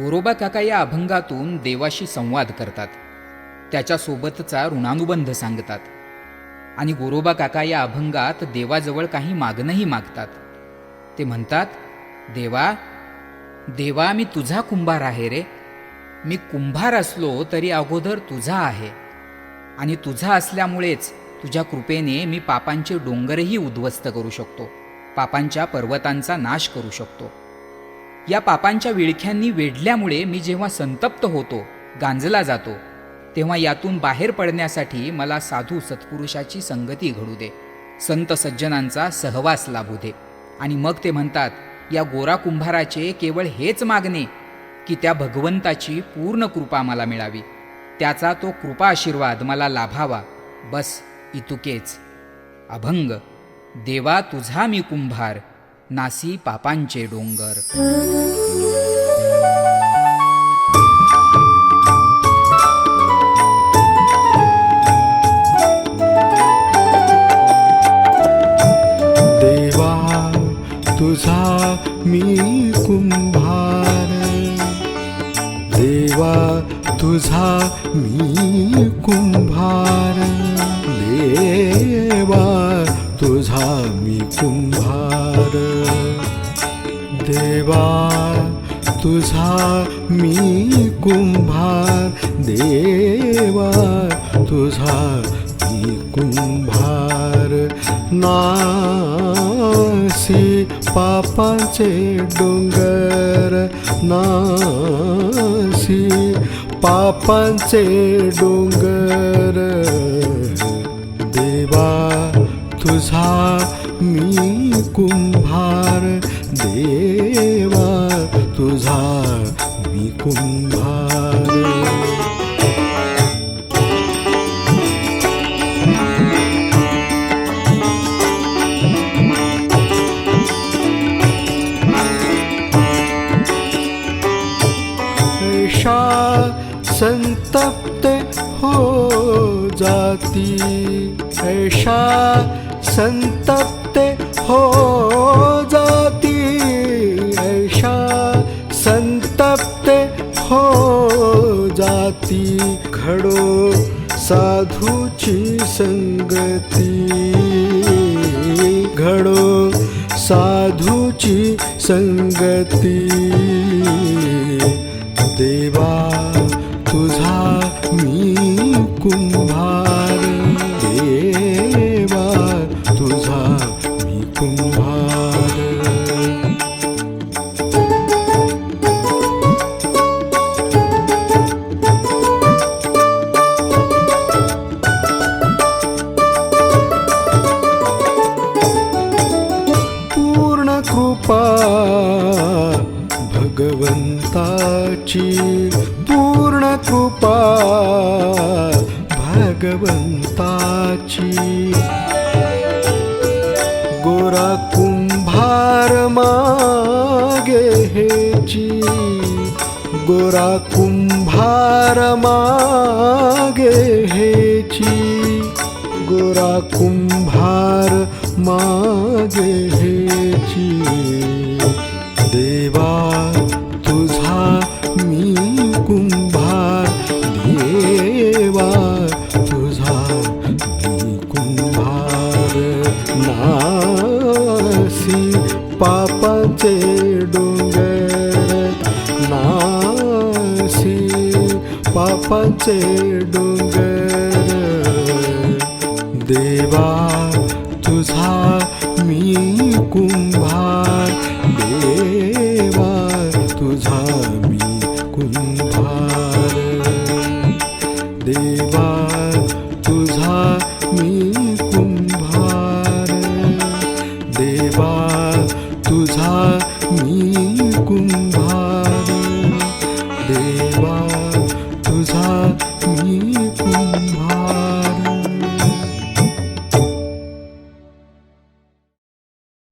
गोरोबा काका या अभंगातून देवाशी संवाद करतात. त्याच्यासोबतचा ऋणानुबंध सांगतात. आणि गोरोबा काका या अभंगात देवाजवळ काही मागणंही मागतात. ते म्हणतात देवा देवा मी तुझा कुंभार आहे रे. मी कुंभार असलो तरी अगोदर तुझा आहे. आणि तुझा असल्यामुळेच तुझ्या कृपेने मी पापांचे डोंगरही उद्ध्वस्त करू शकतो. पापांच्या पर्वतांचा नाश करू शकतो. या पापांच्या विळख्यांनी वेढल्यामुळे मी जेव्हा संतप्त होतो गांजला जातो तेव्हा यातून बाहेर पडण्यासाठी मला साधू सत्पुरुषाची संगती घडू दे संत सज्जनांचा सहवास लाभू दे. आणि मग ते म्हणतात या गोरा कुंभाराचे केवळ हेच मागणे की त्या भगवंताची पूर्ण कृपा मला मिळावी. त्याचा तो कृपा आशीर्वाद मला लाभावा. बस इतुकेच. अभंग. देवा तुझा मी कुंभार. नासी पापांचे डोंगर. देवा तुझा मी कुंभार. देवा तुझा मी कुंभार. देवा तुझा मी कुंभार. देवा तुझा मी कुंभार. देवा तुझा मी कुंभार. नासी पापाचे डोंगर. नासी पापांचे डोंगर. देवा तुझा मी कुंभार देवा तुझा मी कुंभार ऐशा संतप्त हो जाती ऐशा संतप्त हो जाती ऐशा। संतप्त हो जाती घडो साधूची संगती। घडो साधूची संगती। देवा तुझा मी कुंभा। कृपा भगवंताची पूर्ण कृपा भगवंताची. कुंभार मागे हेची गोरा कुंभार मागे हेची गोरा कुंभार मागे हेची पापाचे डोंगर नाशी पापाचे डोंगर. देवा तुझा मी कुंभार देवा तुझा तुझा मी कुंभार